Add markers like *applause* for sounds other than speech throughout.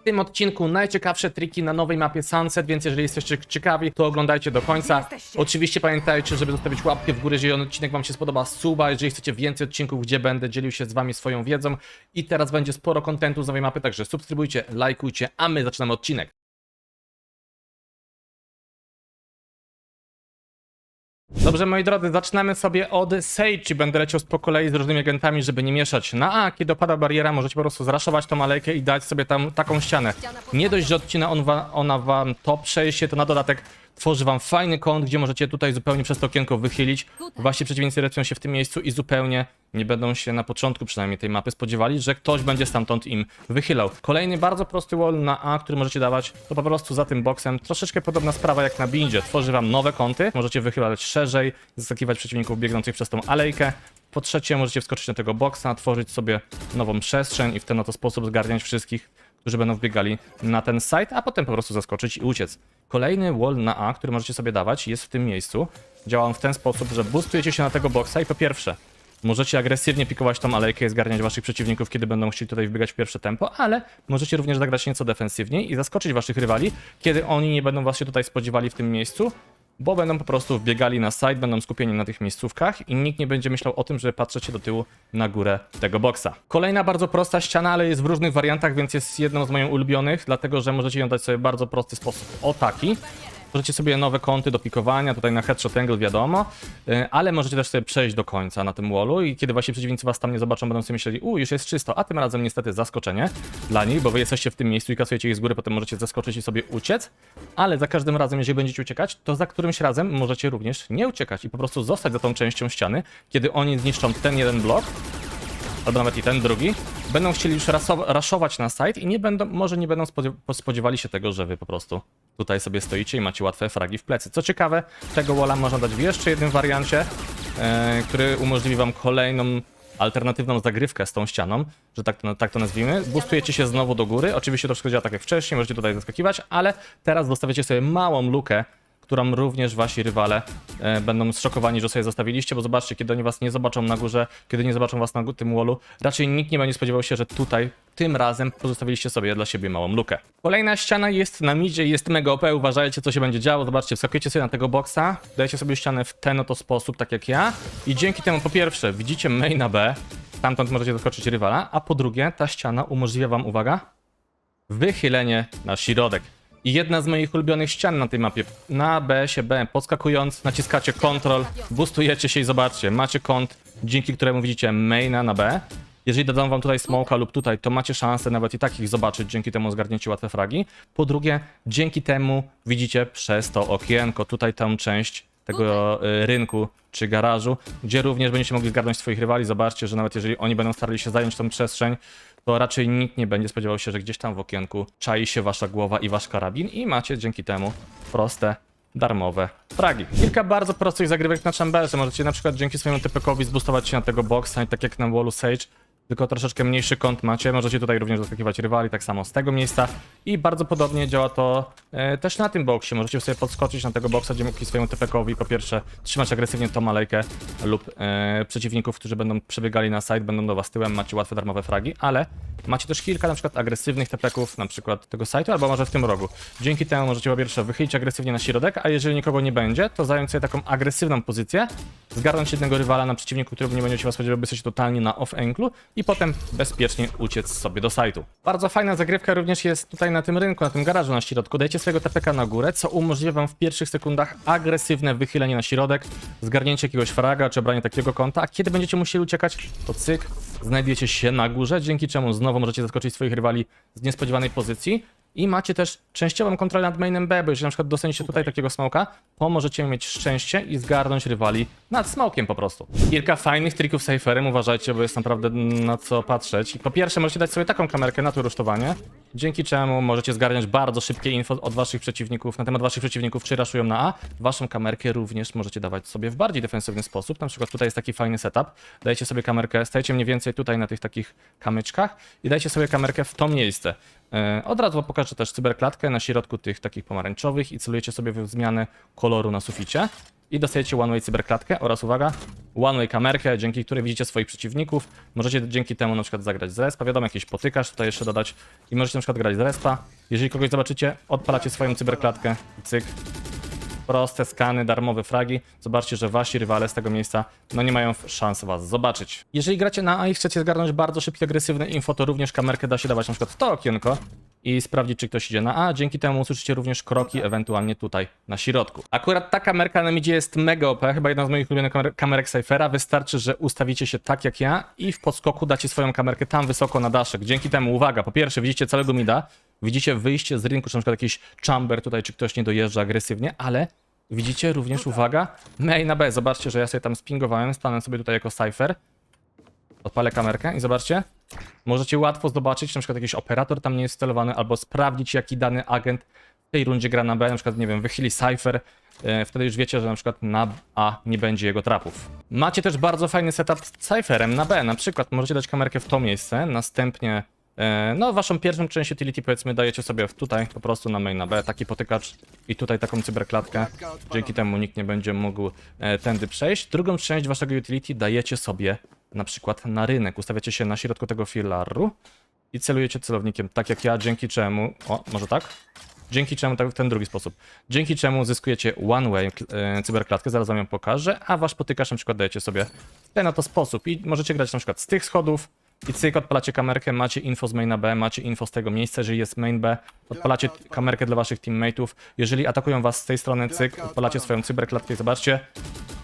W tym odcinku najciekawsze triki na nowej mapie Sunset, więc jeżeli jesteście ciekawi, to oglądajcie do końca. Oczywiście pamiętajcie, żeby zostawić łapkę w górę, jeżeli odcinek wam się spodoba, suba, jeżeli chcecie więcej odcinków, gdzie będę dzielił się z wami swoją wiedzą. I teraz będzie sporo kontentu z nowej mapy, także subskrybujcie, lajkujcie, a my zaczynamy odcinek. Dobrze, moi drodzy, zaczynamy sobie od Sage. Będę leciał po kolei z różnymi agentami, żeby nie mieszać. Na A, kiedy opada bariera, możecie po prostu zraszować tą alejkę i dać sobie tam taką ścianę. Nie dość, że odcina on wa ona wam to przejście, to na dodatek tworzy wam fajny kąt, gdzie możecie tutaj zupełnie przez to okienko wychylić. Wasi przeciwnicy recują się w tym miejscu i zupełnie nie będą się na początku przynajmniej tej mapy spodziewali, że ktoś będzie stamtąd im wychylał. Kolejny bardzo prosty wall na A, który możecie dawać, to po prostu za tym boksem. Troszeczkę podobna sprawa jak na bindzie. Tworzy wam nowe kąty, możecie wychylać szerzej, zaskakiwać przeciwników biegnących przez tą alejkę. Po trzecie, możecie wskoczyć na tego boksa, tworzyć sobie nową przestrzeń i w ten oto sposób zgarniać wszystkich, którzy będą wbiegali na ten site, a potem po prostu zaskoczyć i uciec. Kolejny wall na A, który możecie sobie dawać, jest w tym miejscu. Działa on w ten sposób, że boostujecie się na tego boksa i po pierwsze, Możecie agresywnie pikować tą alejkę i zgarniać waszych przeciwników, kiedy będą chcieli tutaj wbiegać w pierwsze tempo, ale możecie również zagrać nieco defensywniej i zaskoczyć waszych rywali, kiedy oni nie będą was się tutaj spodziewali w tym miejscu, bo będą po prostu wbiegali na side, będą skupieni na tych miejscówkach i nikt nie będzie myślał o tym, że patrzycie do tyłu na górę tego boksa. Kolejna bardzo prosta ściana, ale jest w różnych wariantach, więc jest jedną z moich ulubionych, dlatego że możecie ją dać sobie w bardzo prosty sposób. O taki. Możecie sobie nowe kąty do pikowania, tutaj na headshot angle wiadomo, y, ale możecie też sobie przejść do końca na tym wallu i kiedy wasi przeciwnicy was tam nie zobaczą, będą sobie myśleli, u, już jest czysto, a tym razem niestety zaskoczenie dla nich, bo wy jesteście w tym miejscu i kasujecie ich z góry, potem możecie zaskoczyć i sobie uciec, ale za każdym razem, jeżeli będziecie uciekać, to za którymś razem możecie również nie uciekać i po prostu zostać za tą częścią ściany, kiedy oni zniszczą ten jeden blok, albo nawet i ten drugi, będą chcieli już raszować na site i nie będą, może nie będą spodziew- spodziewali się tego, że wy po prostu tutaj sobie stoicie i macie łatwe fragi w plecy. Co ciekawe, tego walla można dać w jeszcze jednym wariancie, e, który umożliwi wam kolejną alternatywną zagrywkę z tą ścianą, że tak to, tak to nazwijmy. Boostujecie się znowu do góry, oczywiście to wszystko działa tak jak wcześniej, możecie tutaj zaskakiwać, ale teraz zostawiacie sobie małą lukę, którą również wasi rywale e, będą zszokowani, że sobie zostawiliście, bo zobaczcie, kiedy oni was nie zobaczą na górze, kiedy nie zobaczą was na tym wallu, raczej nikt nie będzie spodziewał się, że tutaj tym razem pozostawiliście sobie dla siebie małą lukę. Kolejna ściana jest na midzie, jest mega OP, uważajcie co się będzie działo, zobaczcie, wskakujecie sobie na tego boksa, dajecie sobie ścianę w ten oto sposób, tak jak ja i dzięki temu po pierwsze widzicie maina B, stamtąd możecie zaskoczyć rywala, a po drugie ta ściana umożliwia wam, uwaga, wychylenie na środek. I jedna z moich ulubionych ścian na tej mapie. Na BS-ie B, podskakując, naciskacie Ctrl, boostujecie się i zobaczcie, macie kąt, dzięki któremu widzicie maina na B. Jeżeli dadzą wam tutaj smoka lub tutaj, to macie szansę nawet i takich zobaczyć, dzięki temu zgarnięcie łatwe fragi. Po drugie, dzięki temu widzicie przez to okienko tutaj tą część tego y, rynku czy garażu, gdzie również będziecie mogli zgarnąć swoich rywali. Zobaczcie, że nawet jeżeli oni będą starali się zająć tą przestrzeń, to raczej nikt nie będzie spodziewał się, że gdzieś tam w okienku czai się wasza głowa i wasz karabin i macie dzięki temu proste, darmowe fragi. Kilka bardzo prostych zagrywek na chamberze. Możecie na przykład dzięki swojemu typekowi zboostować się na tego boxa tak jak na wallu Sage, tylko troszeczkę mniejszy kąt macie. Możecie tutaj również zaskakiwać rywali, tak samo z tego miejsca. I bardzo podobnie działa to e, też na tym boksie. Możecie sobie podskoczyć na tego boksa dzięki swojemu TPK-owi. Po pierwsze, trzymać agresywnie tą malejkę lub e, przeciwników, którzy będą przebiegali na side, będą do was tyłem, macie łatwe darmowe fragi, ale macie też kilka na przykład agresywnych TPK-ów, na przykład tego site'u, albo może w tym rogu. Dzięki temu możecie po pierwsze wychylić agresywnie na środek, a jeżeli nikogo nie będzie, to zająć sobie taką agresywną pozycję, zgarnąć jednego rywala na przeciwniku, którego nie będzie się was spodziewał, by jesteście totalnie na off-anklu i potem bezpiecznie uciec sobie do site'u. Bardzo fajna zagrywka również jest tutaj na tym rynku, na tym garażu na środku. Dajcie swojego TPK na górę, co umożliwia wam w pierwszych sekundach agresywne wychylenie na środek, zgarnięcie jakiegoś fraga czy obranie takiego kąta, a kiedy będziecie musieli uciekać, to cyk, znajdujecie się na górze, dzięki czemu znowu możecie zaskoczyć swoich rywali z niespodziewanej pozycji. I macie też częściową kontrolę nad mainem B, bo jeżeli na przykład dostaniecie tutaj takiego smoka, to możecie mieć szczęście i zgarnąć rywali nad smokiem po prostu. Kilka fajnych trików z Cypherem, uważajcie, bo jest naprawdę na co patrzeć. Po pierwsze możecie dać sobie taką kamerkę na to rusztowanie, dzięki czemu możecie zgarniać bardzo szybkie info od waszych przeciwników, na temat waszych przeciwników, czy raszują na A. Waszą kamerkę również możecie dawać sobie w bardziej defensywny sposób, na przykład tutaj jest taki fajny setup, dajecie sobie kamerkę, stajecie mniej więcej tutaj na tych takich kamyczkach i dajcie sobie kamerkę w to miejsce. E, Od razu pokażę też cyberklatkę na środku tych takich pomarańczowych i celujecie sobie w zmianę koloru na suficie. i dostajecie one-way cyberklatkę oraz uwaga, one-way kamerkę, dzięki której widzicie swoich przeciwników. Możecie dzięki temu na przykład zagrać z respa, wiadomo, jakiś potykasz, tutaj jeszcze dodać i możecie na przykład grać z respa. Jeżeli kogoś zobaczycie, odpalacie swoją cyberklatkę, cyk, proste skany, darmowe fragi. Zobaczcie, że wasi rywale z tego miejsca no nie mają szans was zobaczyć. Jeżeli gracie na A i chcecie zgarnąć bardzo szybkie, agresywne info, to również kamerkę da się dawać na przykład w to okienko i sprawdzić, czy ktoś idzie na A. Dzięki temu usłyszycie również kroki, ewentualnie tutaj na środku. Akurat ta kamerka na midzie jest mega OP, chyba jedna z moich ulubionych kamer kamerek Cyphera. Wystarczy, że ustawicie się tak jak ja i w podskoku dacie swoją kamerkę tam wysoko na daszek. Dzięki temu, uwaga, po pierwsze widzicie całego mida, widzicie wyjście z rynku, czy na przykład jakiś chamber tutaj, czy ktoś nie dojeżdża agresywnie, ale Widzicie również, uwaga, main na B. Zobaczcie, że ja sobie tam spingowałem, stanę sobie tutaj jako Cypher. Odpalę kamerkę i zobaczcie. Możecie łatwo zobaczyć, czy na przykład jakiś operator tam nie jest celowany, albo sprawdzić, jaki dany agent w tej rundzie gra na B. Na przykład, nie wiem, wychyli Cypher. e, Wtedy już wiecie, że na przykład na A nie będzie jego trapów. Macie też bardzo fajny setup z Cypherem na B. Na przykład możecie dać kamerkę w to miejsce, następnie e, no, waszą pierwszą część utility powiedzmy dajecie sobie tutaj po prostu na main na B, taki potykacz i tutaj taką cyberklatkę. Dzięki temu nikt nie będzie mógł e, tędy przejść. Drugą część waszego utility dajecie sobie na przykład na rynek. Ustawiacie się na środku tego filaru i celujecie celownikiem, tak jak ja, dzięki czemu... O, może tak? Dzięki czemu, tak w ten drugi sposób. Dzięki czemu zyskujecie one-way e, cyberklatkę, zaraz wam ją pokażę, a wasz potykacz na przykład dajecie sobie ten oto sposób i możecie grać na przykład z tych schodów i cyk, odpalacie kamerkę, macie info z maina B, macie info z tego miejsca, jeżeli jest main B, odpalacie kamerkę dla waszych teammateów, jeżeli atakują was z tej strony, cyk, odpalacie swoją cyberklatkę i zobaczcie,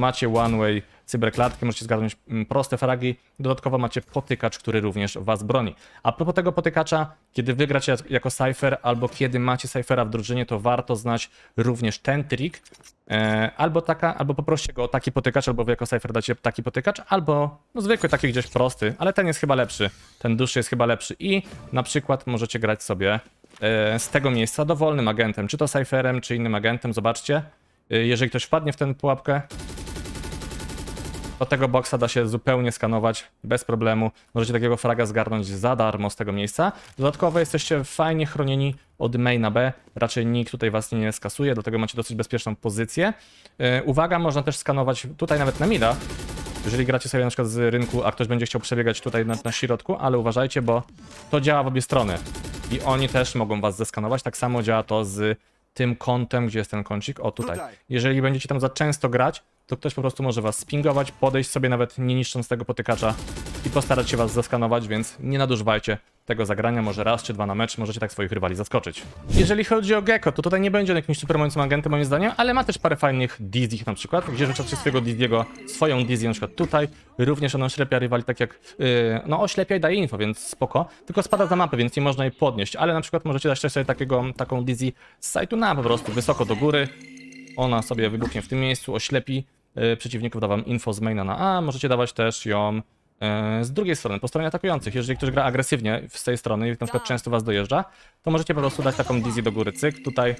macie one-way cyberklatkę, możecie zgarnąć mm, proste fragi, dodatkowo macie potykacz, który również was broni. A propos tego potykacza, kiedy wygracie jako Cypher, albo kiedy macie Cyphera w drużynie, to warto znać również ten trik, e, albo taka, albo poproście go o taki potykacz, albo wy jako Cypher dacie taki potykacz, albo no zwykły taki gdzieś prosty, ale ten jest chyba lepszy, ten dłuższy jest chyba lepszy. I na przykład możecie grać sobie e, z tego miejsca dowolnym agentem, czy to Cypherem, czy innym agentem, zobaczcie, E, jeżeli ktoś wpadnie w tę pułapkę, to tego boksa da się zupełnie skanować bez problemu. Możecie takiego fraga zgarnąć za darmo z tego miejsca. Dodatkowo jesteście fajnie chronieni od maina B. Raczej nikt tutaj was nie skasuje, dlatego macie dosyć bezpieczną pozycję. Yy, uwaga, można też skanować tutaj nawet na mida. Jeżeli gracie sobie na przykład z rynku, a ktoś będzie chciał przebiegać tutaj na, na środku, ale uważajcie, bo to działa w obie strony. I oni też mogą was zeskanować. Tak samo działa to z tym kątem, gdzie jest ten kącik. O. Tutaj. Jeżeli będziecie tam za często grać, to ktoś po prostu może was spingować, podejść sobie nawet nie niszcząc tego potykacza i postarać się was zaskanować, więc nie nadużywajcie tego zagrania, może raz czy dwa na mecz, możecie tak swoich rywali zaskoczyć. Jeżeli chodzi o Gecko, to tutaj nie będzie on jakimś supermońcym agentem moim zdaniem, ale ma też parę fajnych Dizzy na przykład, gdzie rzucacie swojego Dizzy'ego, swoją Dizzy na przykład tutaj, również on oślepia rywali tak jak, yy, no oślepia i daje info, więc spoko, tylko spada za mapę, więc nie można jej podnieść, ale na przykład możecie dać też sobie takiego, taką Dizzy z sajtu na po prostu, wysoko do góry, ona sobie wybuchnie w tym miejscu, oślepi przeciwników, da wam info z maina na A. Możecie dawać też ją e, z drugiej strony, po stronie atakujących. Jeżeli ktoś gra agresywnie z tej strony i na przykład często was dojeżdża, to możecie po prostu dać taką dizzy do góry, cyk, tutaj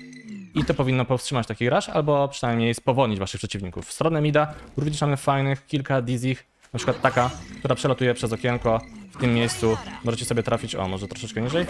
i to powinno powstrzymać taki rush, albo przynajmniej spowolnić waszych przeciwników. W stronę mida również mamy fajnych kilka dizzy, na przykład taka, która przelatuje przez okienko w tym miejscu. Możecie sobie trafić, o może troszeczkę niżej,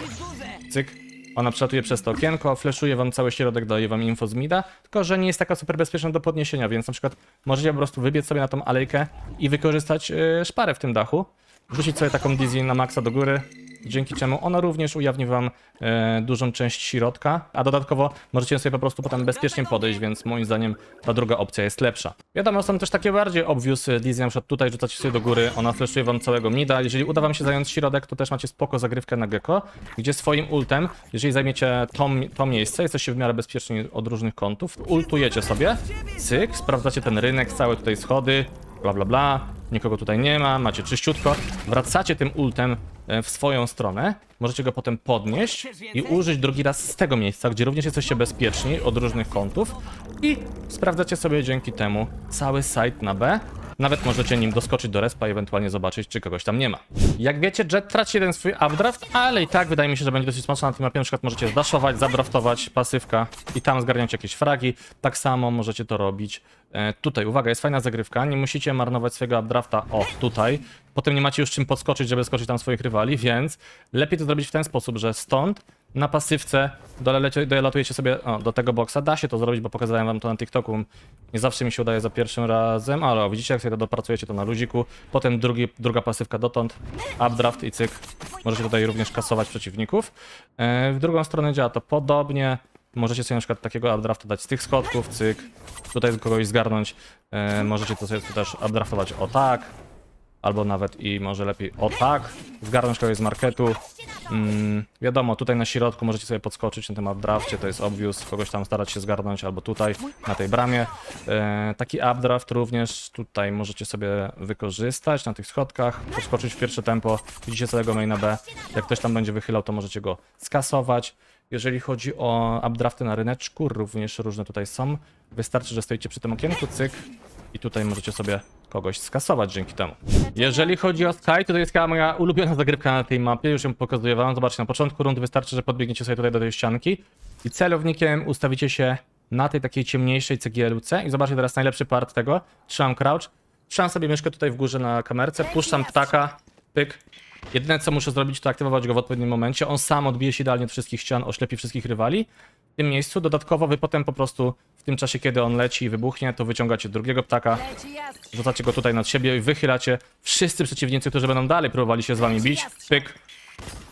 cyk, ona przelatuje przez to okienko, fleszuje wam cały środek, daje wam info z mida, tylko że nie jest taka super bezpieczna do podniesienia, więc na przykład możecie po prostu wybiec sobie na tą alejkę i wykorzystać yy, szparę w tym dachu, rzucić sobie taką dizzy na maksa do góry, dzięki czemu ona również ujawni wam e, dużą część środka, a dodatkowo możecie sobie po prostu potem bezpiecznie podejść, więc moim zdaniem ta druga opcja jest lepsza. Wiadomo, są też takie bardziej obvious e, dizzy, na przykład tutaj rzucacie sobie do góry, ona fleszuje wam całego mida, jeżeli uda wam się zająć środek, to też macie spoko zagrywkę na gecko, gdzie swoim ultem, jeżeli zajmiecie to, to miejsce, jesteście w miarę bezpieczni od różnych kątów, ultujecie sobie, cyk, sprawdzacie ten rynek, całe tutaj schody, bla bla bla, nikogo tutaj nie ma, macie czyściutko, wracacie tym ultem e, w swoją stronę, możecie go potem podnieść i użyć drugi raz z tego miejsca, gdzie również jesteście bezpieczni od różnych kątów i sprawdzacie sobie dzięki temu cały site na B. Nawet możecie nim doskoczyć do respa i ewentualnie zobaczyć, czy kogoś tam nie ma. Jak wiecie, Jet traci jeden swój updraft, ale i tak wydaje mi się, że będzie dosyć mocno na tym mapie. Na przykład możecie zdaszować, zadraftować, pasywka i tam zgarniać jakieś fragi. Tak samo możecie to robić e, tutaj. Uwaga, jest fajna zagrywka, nie musicie marnować swojego updrafta, o, tutaj. Potem nie macie już czym podskoczyć, żeby skoczyć tam swoich rywali, więc lepiej to zrobić w ten sposób, że stąd na pasywce dolecie, dolatujecie sobie o, do tego boksa. Da się to zrobić, bo pokazałem wam to na TikToku. Nie zawsze mi się udaje za pierwszym razem, ale o, widzicie jak sobie to dopracujecie to na luziku. Potem drugi, druga pasywka dotąd, updraft i cyk. Możecie tutaj również kasować przeciwników. E, w drugą stronę działa to podobnie. Możecie sobie na przykład takiego updraftu dać z tych schodków, cyk. Tutaj kogoś zgarnąć. E, możecie to sobie też updraftować o tak. Albo nawet i może lepiej o tak. Zgarnąć kogoś z marketu. Mm, wiadomo, tutaj na środku możecie sobie podskoczyć na tym updrafcie, to jest obvious. Kogoś tam starać się zgarnąć albo tutaj, na tej bramie. E, taki updraft również tutaj możecie sobie wykorzystać na tych schodkach. Podskoczyć w pierwsze tempo. Widzicie całego maina B. Jak ktoś tam będzie wychylał, to możecie go skasować. Jeżeli chodzi o updrafty na ryneczku, również różne tutaj są. Wystarczy, że stoicie przy tym okienku, cyk. I tutaj możecie sobie kogoś skasować dzięki temu. Jeżeli chodzi o Sky, to jest moja ulubiona zagrywka na tej mapie, już ją pokazuję wam. Zobaczcie, na początku rundy wystarczy, że podbiegniecie sobie tutaj do tej ścianki i celownikiem ustawicie się na tej takiej ciemniejszej cegiełce i zobaczcie teraz najlepszy part tego. Trzymam crouch, trzymam sobie myszkę tutaj w górze na kamerce, puszczam ptaka, pyk. Jedyne co muszę zrobić to aktywować go w odpowiednim momencie. On sam odbije się idealnie od wszystkich ścian, oślepi wszystkich rywali. Tym miejscu dodatkowo wy potem po prostu w tym czasie, kiedy on leci i wybuchnie, to wyciągacie drugiego ptaka, rzucacie go tutaj nad siebie i wychylacie. Wszyscy przeciwnicy, którzy będą dalej próbowali się z wami bić, pyk,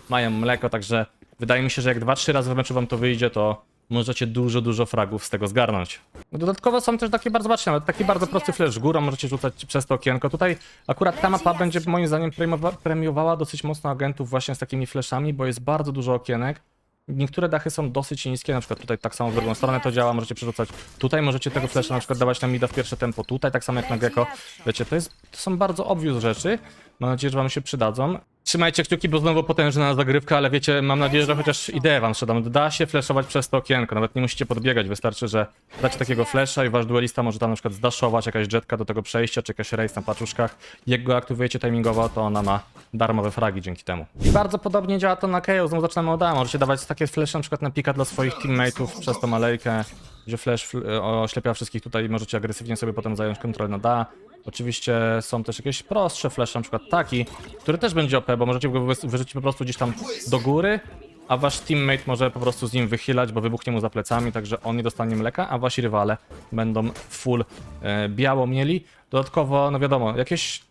mają mleko, także wydaje mi się, że jak 2-3 razy w meczu wam to wyjdzie, to możecie dużo, dużo fragów z tego zgarnąć. No dodatkowo są też takie bardzo, zobaczcie, nawet taki bardzo prosty flash górą możecie rzucać przez to okienko. Tutaj akurat ta mapa będzie moim zdaniem premiowa- premiowała dosyć mocno agentów właśnie z takimi flashami, bo jest bardzo dużo okienek. Niektóre dachy są dosyć niskie, na przykład tutaj tak samo w drugą stronę to działa, możecie przerzucać. Tutaj możecie tego flasha na przykład dawać na mida w pierwsze tempo, tutaj tak samo jak na gecko. Wiecie, to, jest, to są bardzo obvious rzeczy. Mam nadzieję, że wam się przydadzą. Trzymajcie kciuki, bo znowu potężna zagrywka, ale wiecie, mam nadzieję, że chociaż ideę wam sprzedam. Da się flashować przez to okienko, nawet nie musicie podbiegać, wystarczy, że dacie takiego flasha i wasz duelista może tam na przykład zdaszować jakaś jetka do tego przejścia, czy jakaś race na paczuszkach. Jak go aktywujecie timingowo, to ona ma darmowe fragi dzięki temu. I bardzo podobnie działa to na KO, znowu zaczynamy od A. Możecie dawać takie flashe na przykład na pika dla swoich teammateów przez tą alejkę, gdzie flash fl- oślepia wszystkich tutaj i możecie agresywnie sobie potem zająć kontrolę nad A. Oczywiście są też jakieś prostsze flasze, na przykład taki, który też będzie OP, bo możecie go wyrzucić po prostu gdzieś tam do góry, a wasz teammate może po prostu z nim wychylać, bo wybuchnie mu za plecami, także on nie dostanie mleka, a wasi rywale będą full e, biało mieli. Dodatkowo, no wiadomo, jakieś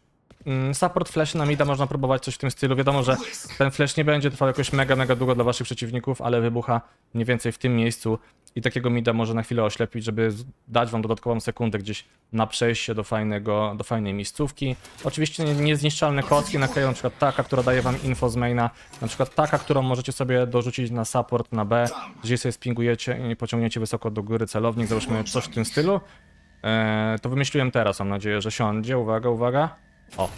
mm, support flash na mida można próbować coś w tym stylu. Wiadomo, że ten flash nie będzie trwał jakoś mega, mega długo dla waszych przeciwników, ale wybucha mniej więcej w tym miejscu i takiego mida może na chwilę oślepić, żeby dać wam dodatkową sekundę gdzieś na przejście do fajnego, do fajnej miejscówki. Oczywiście nie- niezniszczalne kostki na na przykład taka, która daje wam info z maina, na przykład taka, którą możecie sobie dorzucić na support na B, gdzie sobie spingujecie i pociągniecie wysoko do góry celownik, załóżmy coś w tym stylu. Eee, to wymyśliłem teraz, mam nadzieję, że siądzie. Uwaga, uwaga. O.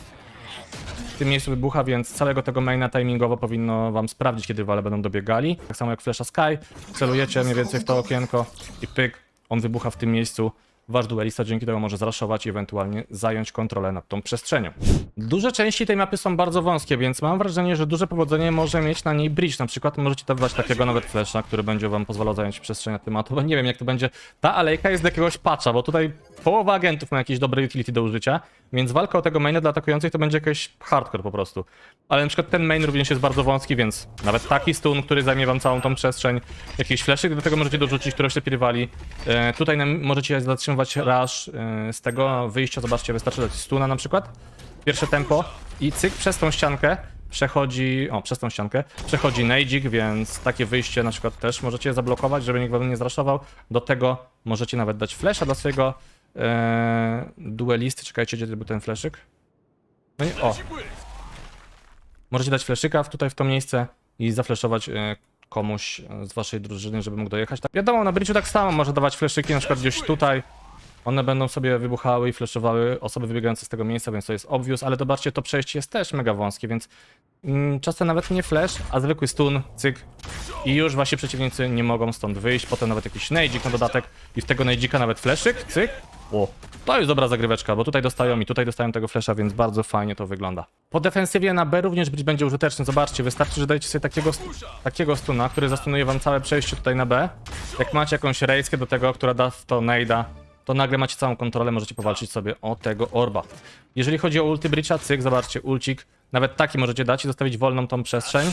W tym miejscu wybucha, więc całego tego maina timingowo powinno wam sprawdzić, kiedy wale będą dobiegali. Tak samo jak Flasha Sky, celujecie mniej więcej w to okienko i pyk, on wybucha w tym miejscu. Wasz duelista dzięki temu może zraszować i ewentualnie zająć kontrolę nad tą przestrzenią. Duże części tej mapy są bardzo wąskie, więc mam wrażenie, że duże powodzenie może mieć na niej bridge. Na przykład możecie dawać takiego nawet flasha, który będzie wam pozwalał zająć przestrzeń nad tematu, *laughs* nie wiem jak to będzie. Ta alejka jest do jakiegoś patcha, bo tutaj połowa agentów ma jakieś dobre utility do użycia, więc walka o tego maina dla atakujących to będzie jakiś hardcore po prostu. Ale na przykład ten main również jest bardzo wąski, więc nawet taki stun, który zajmie wam całą tą przestrzeń, jakiś flashy do tego możecie dorzucić, które rywali. E, tutaj nam możecie zatrzymywać rush e, z tego wyjścia, zobaczcie, wystarczy dać stuna na przykład, pierwsze tempo i cyk przez tą ściankę przechodzi, o przez tą ściankę, przechodzi nejdzik, więc takie wyjście na przykład też możecie zablokować, żeby nikt wam nie zraszował. Do tego możecie nawet dać flasha dla swojego e, duelisty, czekajcie, gdzie był ten flaszyk? No o, Możecie dać fleszyka tutaj w to miejsce i zafleszować e, komuś z waszej drużyny, żeby mógł dojechać. Tak, wiadomo, na bridge'u tak samo można dawać fleszyki, na przykład gdzieś tutaj. One będą sobie wybuchały i fleszowały osoby wybiegające z tego miejsca, więc to jest obvious, ale zobaczcie, to przejście jest też mega wąskie, więc mm, czasem nawet nie flash, a zwykły stun, cyk i już wasi przeciwnicy nie mogą stąd wyjść. Potem nawet jakiś nejdzik na dodatek i w tego nejdzika nawet fleszyk, cyk. O, to jest dobra zagryweczka, bo tutaj dostają i tutaj dostają tego flesza, więc bardzo fajnie to wygląda. Po defensywie na B również być będzie użyteczny. Zobaczcie, wystarczy, że dajecie sobie takiego, takiego stuna, który zastunuje wam całe przejście tutaj na B. Jak macie jakąś rejskę do tego, która da w to nejda, to nagle macie całą kontrolę, możecie powalczyć sobie o tego orba. Jeżeli chodzi o ulty Breacha, cyk, zobaczcie, ulcik, nawet taki możecie dać i zostawić wolną tą przestrzeń,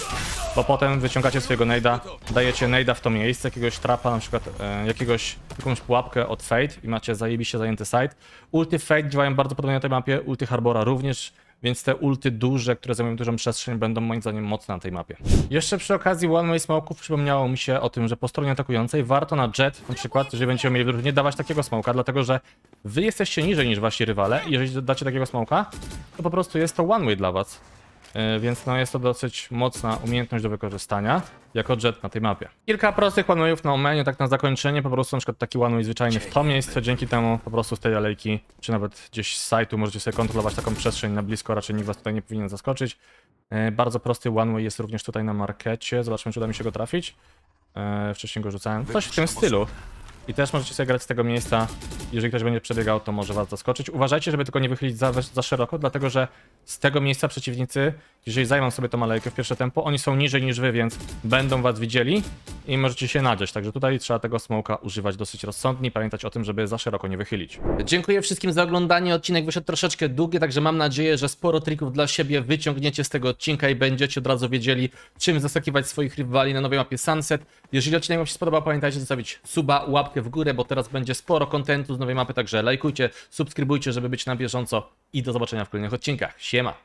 bo potem wyciągacie swojego nejda, dajecie nejda w to miejsce, jakiegoś trapa, na przykład e, jakiegoś, jakąś pułapkę od Fate i macie zajebiście zajęty site. Ulty Fate działają bardzo podobnie na tej mapie, ulty Harbora również, więc te ulty duże, które zajmują dużą przestrzeń, będą moim zdaniem mocne na tej mapie. Jeszcze przy okazji One Way Smoków przypomniało mi się o tym, że po stronie atakującej warto na jet, na przykład, jeżeli będziecie mieli w drużynie, dawać takiego smoka, dlatego że wy jesteście niżej niż wasi rywale i jeżeli dacie takiego smoka, to po prostu jest to One Way dla was. Yy, Więc no jest to dosyć mocna umiejętność do wykorzystania jako jet na tej mapie. Kilka prostych one na menu, tak na zakończenie, po prostu na przykład taki one zwyczajny w to miejsce, dzięki temu po prostu z tej alejki, czy nawet gdzieś z sajtu możecie sobie kontrolować taką przestrzeń na blisko, raczej nikt was tutaj nie powinien zaskoczyć. Yy, Bardzo prosty one jest również tutaj na markecie, zobaczmy czy uda mi się go trafić. Yy, Wcześniej go rzucałem, coś w tym stylu. I też możecie sobie grać z tego miejsca. Jeżeli ktoś będzie przebiegał, to może was zaskoczyć. Uważajcie, żeby tylko nie wychylić za, za szeroko, dlatego że z tego miejsca przeciwnicy, jeżeli zajmą sobie tą alejkę w pierwsze tempo, oni są niżej niż wy, więc będą was widzieli i możecie się nadziać. Także tutaj trzeba tego smoka używać dosyć rozsądnie i pamiętać o tym, żeby za szeroko nie wychylić. Dziękuję wszystkim za oglądanie. Odcinek wyszedł troszeczkę długi, także mam nadzieję, że sporo trików dla siebie wyciągnięcie z tego odcinka i będziecie od razu wiedzieli, czym zaskakiwać swoich rywali na nowej mapie Sunset. Jeżeli odcinek wam się spodobał, pamiętajcie zostawić suba, łapkę w górę, bo teraz będzie sporo kontentu z nowej mapy, także lajkujcie, subskrybujcie, żeby być na bieżąco i do zobaczenia w kolejnych odcinkach. Siema!